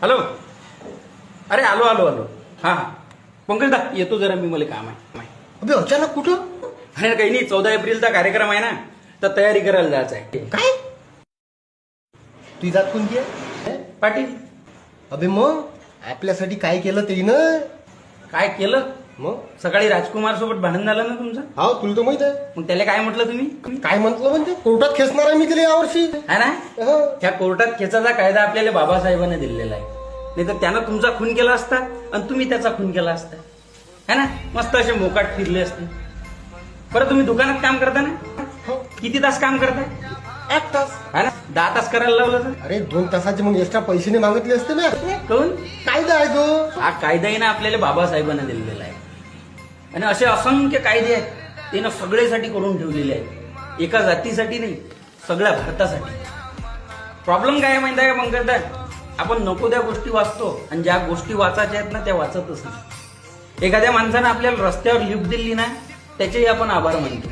Hello. अरे आलो आलो आलो. हां हां. पंकजदा येतो जरा मी मला काम आहे. अबे अचानक कुठं? अरे काही नाही चौदा एप्रिलचा कार्यक्रम आहे ना तर तयारी करायला जायचं आहे. काय? तुझी जात कोणती आहे? पाटील. अबे मग? आपल्यासाठी काय केलं ते ना? काय केलं? मग? सकाळी राजकुमार सोबत भांडण झालं ना तुमचं? हा तुला तर माहीत आहे. मग त्याला काय म्हटलं तुम्ही? काय म्हटलं म्हणजे? कोर्टात खेचणार आहे मी तिला यावर्षी है ना? हा. त्या कोर्टात खेचाचा कायदा आपल्याला बाबासाहेबांनी दिलेला आहे. नाही तर त्यानं तुमचा खून केला असता आणि तुम्ही त्याचा खून केला असता. है ना? मस्त असे मोकाट फिरले असते. बरं तुम्ही दुकानात काम करता ना? हो. किती तास काम करता? एक तास. है ना? दहा तास करायला लावलं तर? अरे दोन तासाचे मग एक्स्ट्रा पैसे नाही मागितले असते ना. कहून कायदा आहे तो हा कायदाही ना आपल्याला बाबासाहेबांना दिलेला आहे. आणि असे असंख्य कायदे आहेत ते ना सगळेसाठी करून ठेवलेले आहेत. एका जातीसाठी नाही सगळ्या भारतासाठी. प्रॉब्लेम काय आहे माहिती आहे का पंकजदा आपण नको त्या गोष्टी वाचतो आणि ज्या गोष्टी वाचायच्या आहेत ना त्या वाचतच नाही एखाद्या माणसानं आपल्याला रस्त्यावर लिफ्ट दिली ना त्याचेही आपण आभार मानतो.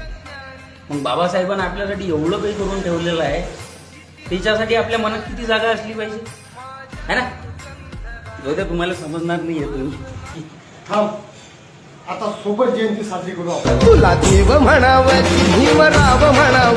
मग बाबासाहेबांना आपल्यासाठी एवढं काही करून ठेवलेलं आहे त्याच्यासाठी आपल्या मनात किती जागा असली पाहिजे? है ना? जाऊ द्या तुम्हाला समजणार नाही तुम्ही. थांब. आता सोबत जयंती साजरी करू आपण. तुला देव म्हणावं की भीमराव म्हणावं.